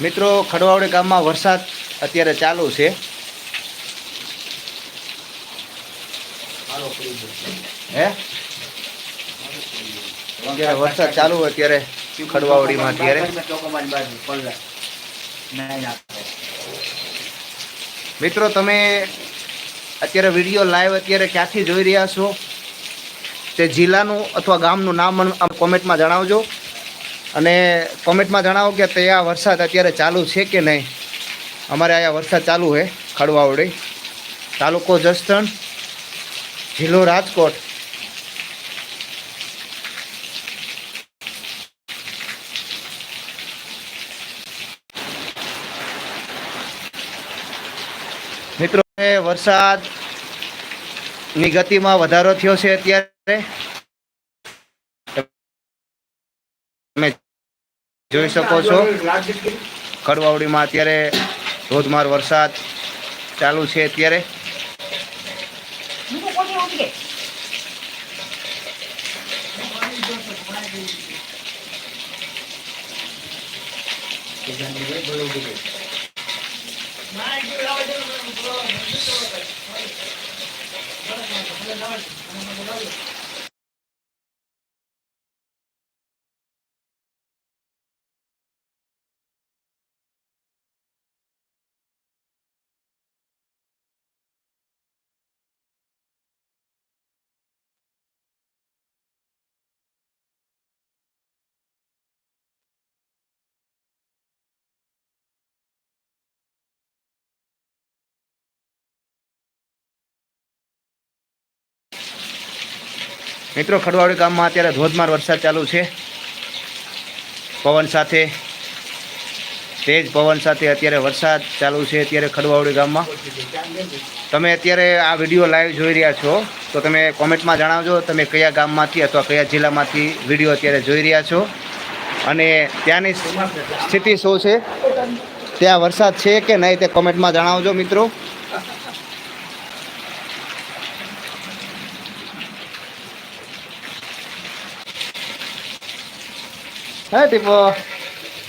મિત્રો, ખડવાવડી ગામમાં વરસાદ અત્યારે ચાલુ છે. હે? અત્યારે વરસાદ ચાલુ હોય અત્યારે ખડવાવડીમાં અત્યારે. મિત્રો, તમે અત્યારે વીડિયો લાઈવ અત્યારે ક્યાંથી જોઈ રહ્યા છો? તે જિલ્લાનું અથવા ગામનું નામ કોમેન્ટમાં જણાવજો. અને કોમેન્ટમાં જણાવો કે ત્યાં વરસાદ અત્યારે ચાલુ છે કે નહીં? અમારે અહીંયા વરસાદ ચાલુ છે, ખડવાવડી તાલુકો જસદણ જિલ્લો રાજકોટ. મિત્રો, વરસાદની ગતિમાં વધારો થયો છે અત્યારે. તમે જોઈ શકો છો. કડવાવડીમાં અત્યારે ધોધમાર વરસાદ ચાલુ છે અત્યારે. મિત્રો, ખડવાડી ગામમાં અત્યારે ધોધમાર વરસાદ ચાલુ છે. પવન સાથે, તેજ પવન સાથે અત્યારે વરસાદ ચાલુ છે અત્યારે ખડવાવડી ગામમાં. તમે અત્યારે આ વીડિયો લાઈવ જોઈ રહ્યા છો, તો તમે કોમેન્ટમાં જણાવજો તમે કયા ગામમાંથી અથવા કયા જિલ્લામાંથી વીડિયો અત્યારે જોઈ રહ્યા છો. અને ત્યાંની સ્થિતિ શું છે? ત્યાં વરસાદ છે કે નહીં તે કોમેન્ટમાં જણાવજો મિત્રો. 哎，对不？